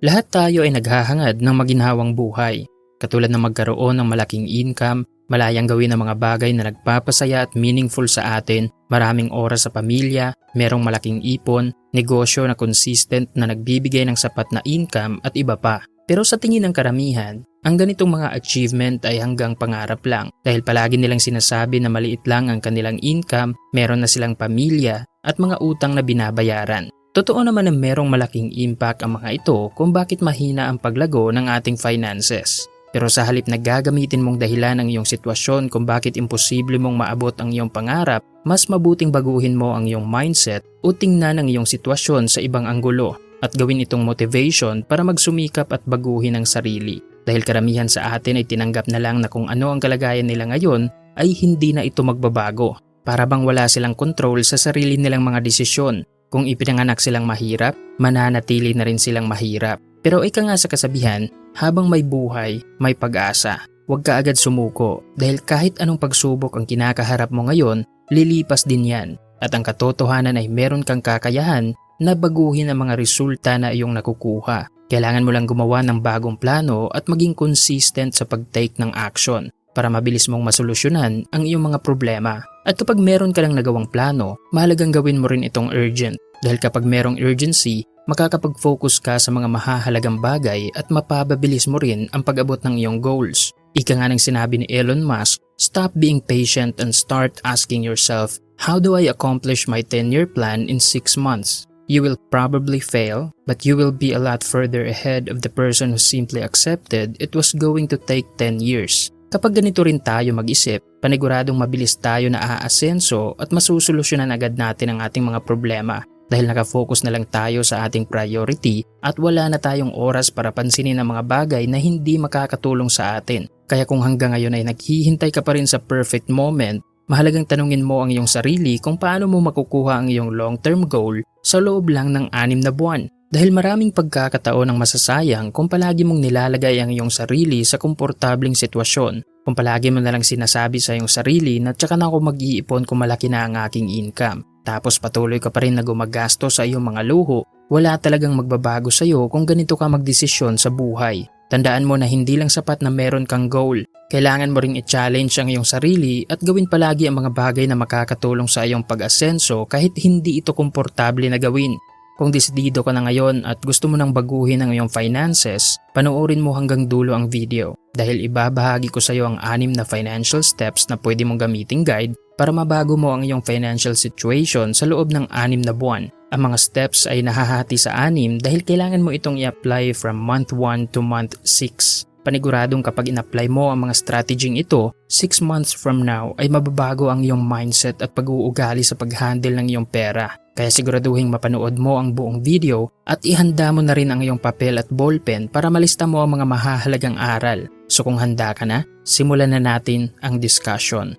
Lahat tayo ay naghahangad ng maginhawang buhay. Katulad ng magkaroon ng malaking income, malayang gawin ang mga bagay na nagpapasaya at meaningful sa atin, maraming oras sa pamilya, merong malaking ipon, negosyo na consistent na nagbibigay ng sapat na income at iba pa. Pero sa tingin ng karamihan, ang ganitong mga achievement ay hanggang pangarap lang dahil palagi nilang sinasabi na maliit lang ang kanilang income, meron na silang pamilya at mga utang na binabayaran. Totoo naman na merong malaking impact ang mga ito kung bakit mahina ang paglago ng ating finances. Pero sa halip na gagamitin mong dahilan ang iyong sitwasyon kung bakit imposible mong maabot ang iyong pangarap, mas mabuting baguhin mo ang iyong mindset o tingnan ang iyong sitwasyon sa ibang anggulo at gawin itong motivation para magsumikap at baguhin ang sarili. Dahil karamihan sa atin ay tinanggap na lang na kung ano ang kalagayan nila ngayon ay hindi na ito magbabago. Para bang wala silang control sa sarili nilang mga desisyon kung ipinanganak silang mahirap, mananatili na rin silang mahirap. Pero ika nga sa kasabihan, habang may buhay, may pag-asa. Huwag ka agad sumuko dahil kahit anong pagsubok ang kinakaharap mo ngayon, lilipas din yan. At ang katotohanan ay meron kang kakayahan na baguhin ang mga resulta na iyong nakukuha. Kailangan mo lang gumawa ng bagong plano at maging consistent sa pag-take ng action para mabilis mong masolusyonan ang iyong mga problema. At kapag meron ka lang nagawang plano, mahalagang gawin mo rin itong urgent. Dahil kapag merong urgency, makakapag-focus ka sa mga mahahalagang bagay at mapapabilis mo rin ang pag-abot ng iyong goals. Ika nga ng sinabi ni Elon Musk, stop being patient and start asking yourself, how do I accomplish my 10-year plan in 6 months? You will probably fail, but you will be a lot further ahead of the person who simply accepted it was going to take 10 years. Kapag ganito rin tayo mag-isip, paniguradong mabilis tayo na aasenso at masusolusyonan agad natin ang ating mga problema dahil nakafocus na lang tayo sa ating priority at wala na tayong oras para pansinin ang mga bagay na hindi makakatulong sa atin. Kaya kung hanggang ngayon ay naghihintay ka pa rin sa perfect moment, mahalagang tanungin mo ang iyong sarili kung paano mo makukuha ang iyong long-term goal sa loob lang ng anim na buwan. Dahil maraming pagkakataon ang masasayang kung palagi mong nilalagay ang iyong sarili sa komportabling sitwasyon. Kung palagi mo nalang sinasabi sa iyong sarili na tsaka na ako mag-iipon kung malaki na ang aking income. Tapos patuloy ka pa rin na gumagastos sa iyong mga luho, wala talagang magbabago sa iyo kung ganito ka magdesisyon sa buhay. Tandaan mo na hindi lang sapat na meron kang goal. Kailangan mo ring i-challenge ang iyong sarili at gawin palagi ang mga bagay na makakatulong sa iyong pag-asenso kahit hindi ito komportable na gawin. Kung desidido ka na ngayon at gusto mo nang baguhin ang iyong finances, panoorin mo hanggang dulo ang video dahil ibabahagi ko sa iyo ang anim na financial steps na pwede mong gamiting guide para mabago mo ang iyong financial situation sa loob ng anim na buwan. Ang mga steps ay nahahati sa anim dahil kailangan mo itong i-apply from month 1 to month 6. Paniguradong kapag in-apply mo ang mga strategy ito, 6 months from now ay mababago ang iyong mindset at pag-uugali sa pag-handle ng iyong pera. Kaya siguraduhin mapanood mo ang buong video at ihanda mo na rin ang iyong papel at ballpen para malista mo ang mga mahahalagang aral. So kung handa ka na, simulan na natin ang discussion.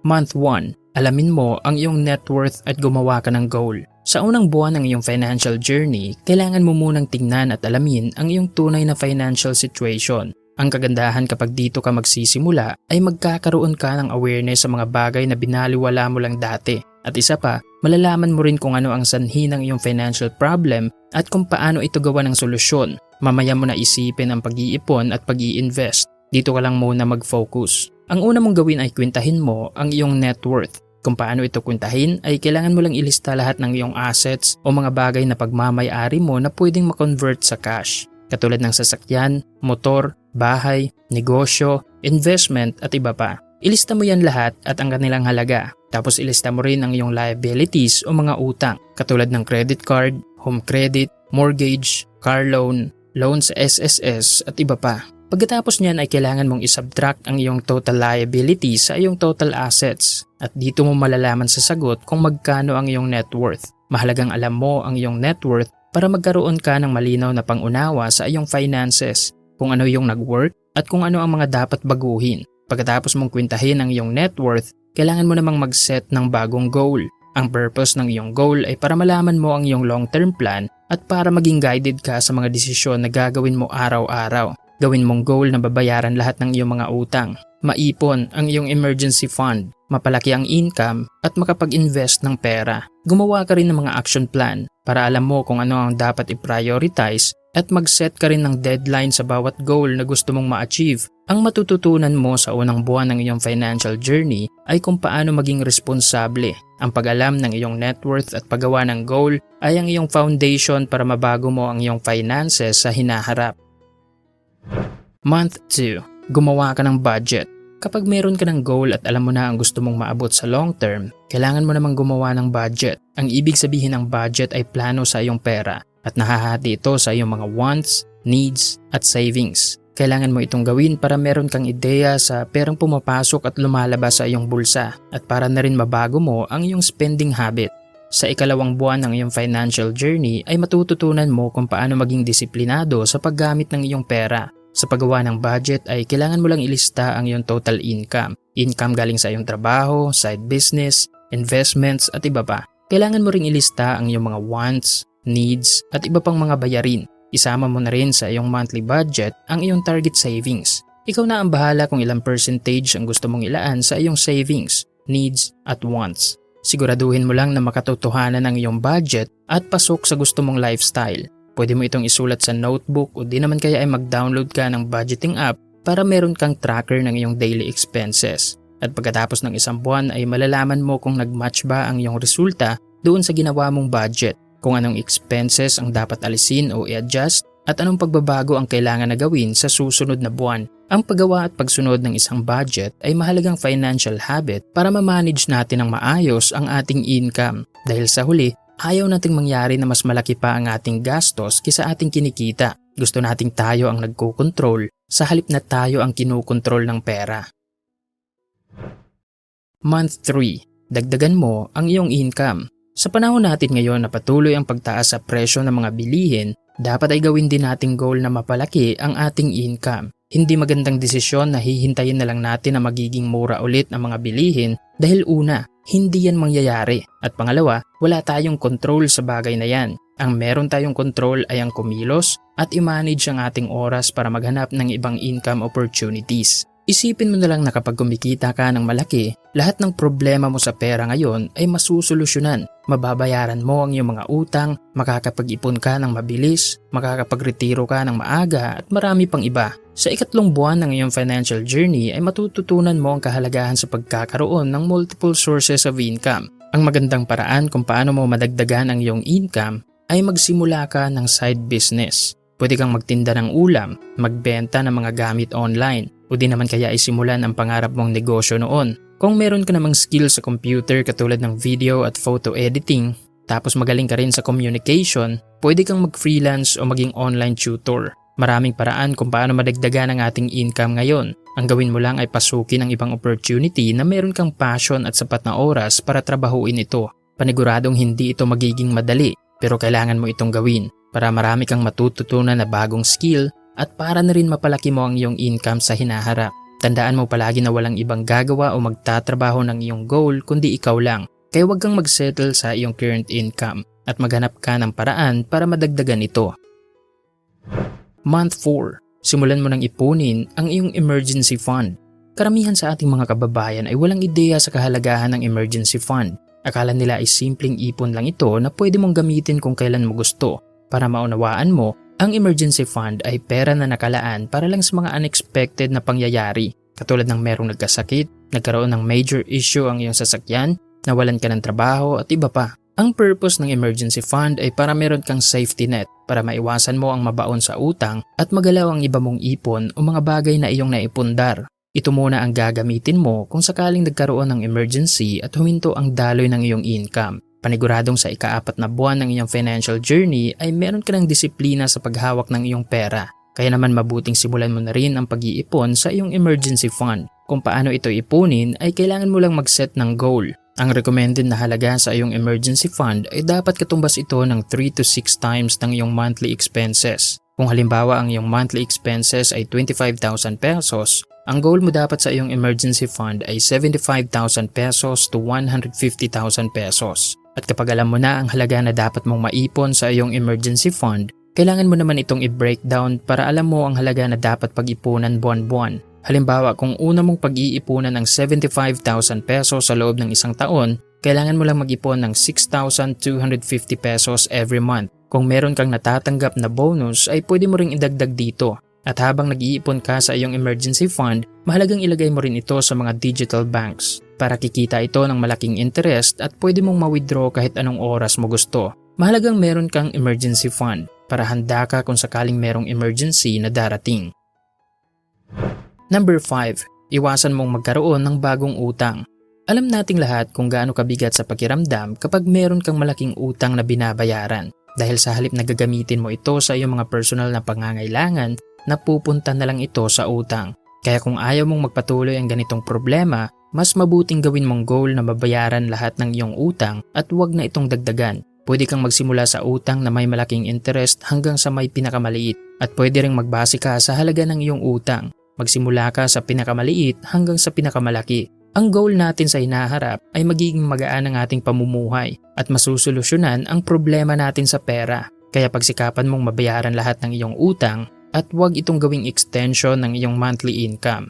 Month 1. Alamin mo ang iyong net worth at gumawa ka ng goal. Sa unang buwan ng iyong financial journey, kailangan mo munang tingnan at alamin ang iyong tunay na financial situation. Ang kagandahan kapag dito ka magsisimula ay magkakaroon ka ng awareness sa mga bagay na binaliwala mo lang dati. At isa pa, malalaman mo rin kung ano ang sanhi ng iyong financial problem at kung paano ito gawa ng solusyon. Mamaya mo na isipin ang pag-iipon at pag invest Dito ka lang muna mag-focus. Ang una mong gawin ay kwentahin mo ang iyong net worth. Kung paano ito kwentahin ay kailangan mo lang ilista lahat ng iyong assets o mga bagay na pagmamayari mo na pwedeng makonvert sa cash. Katulad ng sasakyan, motor, bahay, negosyo, investment at iba pa. Ilista mo yan lahat at ang kanilang halaga. Tapos ilista mo rin ang iyong liabilities o mga utang katulad ng credit card, home credit, mortgage, car loan, loan sa SSS at iba pa. Pagkatapos niyan ay kailangan mong isubtract ang iyong total liability sa iyong total assets at dito mo malalaman sa sagot kung magkano ang iyong net worth. Mahalagang alam mo ang iyong net worth para magkaroon ka ng malinaw na pangunawa sa iyong finances, kung ano yung nag-work at kung ano ang mga dapat baguhin. Pagkatapos mong kwintahin ang iyong net worth, kailangan mo namang mag-set ng bagong goal. Ang purpose ng iyong goal ay para malaman mo ang iyong long-term plan at para maging guided ka sa mga desisyon na gagawin mo araw-araw. Gawin mong goal na babayaran lahat ng iyong mga utang. Maipon ang iyong emergency fund, mapalaki ang income at makapag-invest ng pera. gumawa ka rin ng mga action plan para alam mo kung ano ang dapat i-prioritize at mag-set ka rin ng deadline sa bawat goal na gusto mong ma-achieve. Ang matututunan mo sa unang buwan ng iyong financial journey ay kung paano maging responsable. Ang pag-alam ng iyong net worth at paggawa ng goal ay ang iyong foundation para mabago mo ang iyong finances sa hinaharap. Month 2. Gumawa ka ng budget. Kapag meron ka ng goal at alam mo na ang gusto mong maabot sa long term, kailangan mo namang gumawa ng budget. Ang ibig sabihin ng budget ay plano sa iyong pera at nahahati ito sa iyong mga wants, needs, at savings. Kailangan mo itong gawin para meron kang ideya sa perang pumapasok at lumalabas sa iyong bulsa at para na rin mabago mo ang iyong spending habit. Sa ikalawang buwan ng iyong financial journey ay matututunan mo kung paano maging disiplinado sa paggamit ng iyong pera. Sa paggawa ng budget ay kailangan mo lang ilista ang iyong total income. Income galing sa iyong trabaho, side business, investments at iba pa. Kailangan mo ring ilista ang iyong mga wants, needs at iba pang mga bayarin. Isama mo na rin sa iyong monthly budget ang iyong target savings. Ikaw na ang bahala kung ilang percentage ang gusto mong ilaan sa iyong savings, needs at wants. Siguraduhin mo lang na makatotohanan ang iyong budget at pasok sa gusto mong lifestyle. Pwede mo itong isulat sa notebook o di naman kaya ay mag-download ka ng budgeting app para meron kang tracker ng iyong daily expenses. At pagkatapos ng isang buwan ay malalaman mo kung nag-match ba ang iyong resulta doon sa ginawa mong budget, kung anong expenses ang dapat alisin o i-adjust at anong pagbabago ang kailangan na gawin sa susunod na buwan. Ang paggawa at pagsunod ng isang budget ay mahalagang financial habit para ma-manage natin ng maayos ang ating income dahil sa huli, ayaw nating mangyari na mas malaki pa ang ating gastos kisa ating kinikita. Gusto nating tayo ang nagko-control sa halip na tayo ang kinukontrol ng pera. Month 3. Dagdagan mo ang iyong income. Sa panahon natin ngayon na patuloy ang pagtaas sa presyo ng mga bilihin, dapat ay gawin din nating goal na mapalaki ang ating income. Hindi magandang desisyon na hihintayin na lang natin na magiging mura ulit ang mga bilihin dahil una, hindi yan mangyayari. At pangalawa, wala tayong control sa bagay na yan. Ang meron tayong control ay ang kumilos at i-manage ang ating oras para maghanap ng ibang income opportunities. Isipin mo na lang na kapag kumikita ka ng malaki, lahat ng problema mo sa pera ngayon ay masusolusyonan. Mababayaran mo ang iyong mga utang, makakapag-ipon ka ng mabilis, makakapagretiro ka ng maaga at marami pang iba. Sa ikatlong buwan ng iyong financial journey ay matututunan mo ang kahalagahan sa pagkakaroon ng multiple sources of income. Ang magandang paraan kung paano mo madagdagan ang iyong income ay magsimula ka ng side business. Pwede kang magtinda ng ulam, magbenta ng mga gamit online, o di naman kaya isimulan ang pangarap mong negosyo noon. Kung meron ka namang skill sa computer katulad ng video at photo editing, tapos magaling ka rin sa communication, pwede kang mag-freelance o maging online tutor. Maraming paraan kung paano madagdagan ang ating income ngayon. Ang gawin mo lang ay pasukin ang ibang opportunity na meron kang passion at sapat na oras para trabahuin ito. Paniguradong hindi ito magiging madali, pero kailangan mo itong gawin para marami kang matututunan na bagong skill at para na rin mapalaki mo ang iyong income sa hinaharap. Tandaan mo palagi na walang ibang gagawa o magtatrabaho ng iyong goal kundi ikaw lang. Kaya huwag kang magsettle sa iyong current income at maghanap ka ng paraan para madagdagan ito. Month 4. Simulan mo nang ipunin ang iyong emergency fund. Karamihan sa ating mga kababayan ay walang ideya sa kahalagahan ng emergency fund. Akala nila ay simpleng ipon lang ito na pwede mong gamitin kung kailan mo gusto. Para maunawaan mo, ang emergency fund ay pera na nakalaan para lang sa mga unexpected na pangyayari katulad ng merong nagkasakit, nagkaroon ng major issue ang iyong sasakyan, nawalan ka ng trabaho at iba pa. Ang purpose ng emergency fund ay para meron kang safety net para maiwasan mo ang mabaon sa utang at magalaw ang iba mong ipon o mga bagay na iyong naipundar. Ito muna ang gagamitin mo kung sakaling nagkaroon ng emergency at huminto ang daloy ng iyong income. Paniguradong sa ikaapat na buwan ng iyong financial journey ay meron ka ng disiplina sa paghawak ng iyong pera. Kaya naman mabuting simulan mo na rin ang pag-iipon sa iyong emergency fund. Kung paano ito ipunin ay kailangan mo lang mag-set ng goal. Ang recommended na halaga sa iyong emergency fund ay dapat katumbas ito ng 3 to 6 times ng iyong monthly expenses. Kung halimbawa ang iyong monthly expenses ay 25,000 pesos, ang goal mo dapat sa iyong emergency fund ay 75,000 pesos to 150,000 pesos. At kapag alam mo na ang halaga na dapat mong maipon sa iyong emergency fund, kailangan mo naman itong i-breakdown para alam mo ang halaga na dapat pag-ipunan buwan-buwan. Halimbawa kung una mong pag-iipunan ng 75,000 pesos sa loob ng isang taon, kailangan mo lang mag-ipon ng 6,250 pesos every month. Kung meron kang natatanggap na bonus ay pwede mo ring idagdag dito. At habang nag-iipon ka sa iyong emergency fund, mahalagang ilagay mo rin ito sa mga digital banks para kikita ito ng malaking interest at pwede mong ma-withdraw kahit anong oras mo gusto. Mahalagang meron kang emergency fund para handa ka kung sakaling merong emergency na darating. Number 5. Iwasan mong magkaroon ng bagong utang. Alam nating lahat kung gaano kabigat sa pakiramdam kapag meron kang malaking utang na binabayaran. Dahil sa halip na gagamitin mo ito sa iyong mga personal na pangangailangan, napupunta na lang ito sa utang. Kaya kung ayaw mong magpatuloy ang ganitong problema, mas mabuting gawin mong goal na mabayaran lahat ng iyong utang at huwag na itong dagdagan. Pwede kang magsimula sa utang na may malaking interest hanggang sa may pinakamaliit at pwede ring magbase ka sa halaga ng iyong utang. Magsimula ka sa pinakamaliit hanggang sa pinakamalaki. Ang goal natin sa hinaharap ay magiging magaan ang ating pamumuhay at masusolusyonan ang problema natin sa pera. Kaya pagsikapan mong mabayaran lahat ng iyong utang at huwag itong gawing extension ng iyong monthly income.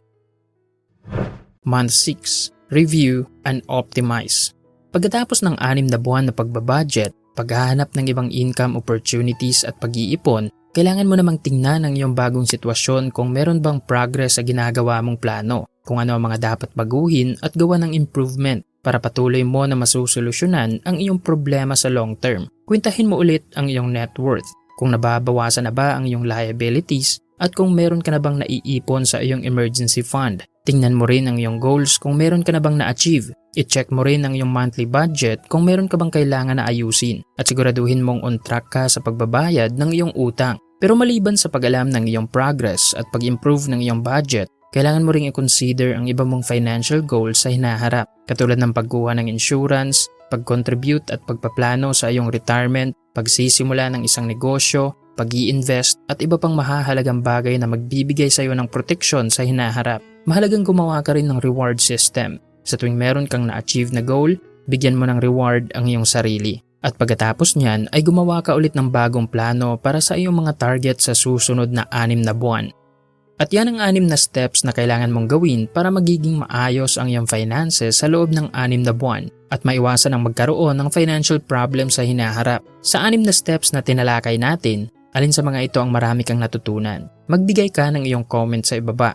Month 6. Review and Optimize Pagkatapos ng anim na buwan na pagbabudget, paghahanap ng ibang income opportunities at pag-iipon, kailangan mo namang tingnan ang iyong bagong sitwasyon kung meron bang progress sa ginagawa mong plano, kung ano ang mga dapat baguhin at gawa ng improvement para patuloy mo na masusolusyonan ang iyong problema sa long term. Kwentahin mo ulit ang iyong net worth kung nababawasan na ba ang iyong liabilities at kung meron ka na bang naiipon sa iyong emergency fund. Tingnan mo rin ang iyong goals kung meron ka na bang na-achieve. I-check mo rin ang iyong monthly budget kung meron ka bang kailangan na ayusin at siguraduhin mong on track ka sa pagbabayad ng iyong utang. Pero maliban sa pag-alam ng iyong progress at pag-improve ng iyong budget, kailangan mo ring i-consider ang iba mong financial goals sa hinaharap katulad ng pagkuha ng insurance, pag-contribute at pagpaplano sa iyong retirement, pagsisimula ng isang negosyo, pag invest at iba pang mahahalagang bagay na magbibigay sa iyo ng proteksyon sa hinaharap. Mahalagang gumawa ka rin ng reward system. Sa tuwing meron kang na-achieve na goal, bigyan mo ng reward ang iyong sarili. At pagkatapos niyan ay gumawa ka ulit ng bagong plano para sa iyong mga target sa susunod na anim na buwan. At yan ang anim na steps na kailangan mong gawin para magiging maayos ang iyong finances sa loob ng anim na buwan at maiwasan ang magkaroon ng financial problem sa hinaharap. Sa anim na steps na tinalakay natin, Alin sa mga ito ang marami kang natutunan? Magbigay ka ng iyong comment sa ibaba.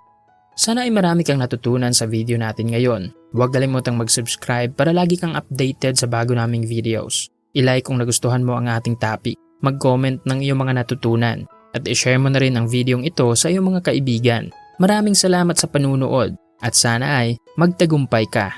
Sana ay marami kang natutunan sa video natin ngayon. Huwag kalimutang mag-subscribe para lagi kang updated sa bago naming videos. I-like kung nagustuhan mo ang ating topic. Mag-comment ng iyong mga natutunan. At i-share mo na rin ang videong ito sa iyong mga kaibigan. Maraming salamat sa panunood at sana ay magtagumpay ka.